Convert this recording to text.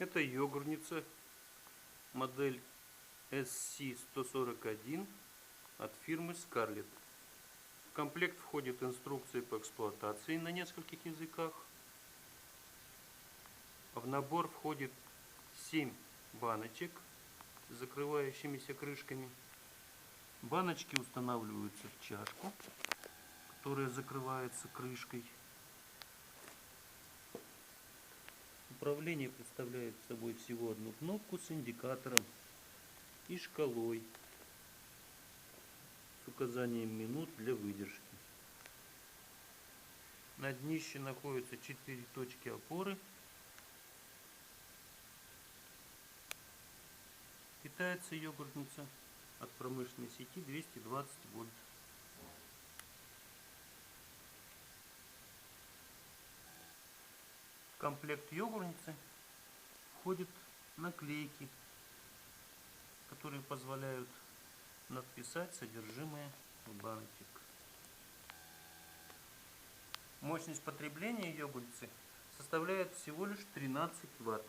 Это йогурница модель SC141 от фирмы Scarlett. В комплект входит инструкция по эксплуатации на нескольких языках. В набор входит 7 баночек с закрывающимися крышками. Баночки устанавливаются в чашку, которая закрывается крышкой. Управление представляет собой всего одну кнопку с индикатором и шкалой с указанием минут для выдержки. На днище находятся 4 точки опоры. Питается йогуртница от промышленной сети 220 вольт. В комплект йогуртницы входят наклейки, которые позволяют надписать содержимое баночек. Мощность потребления йогуртницы составляет всего лишь 13 ватт.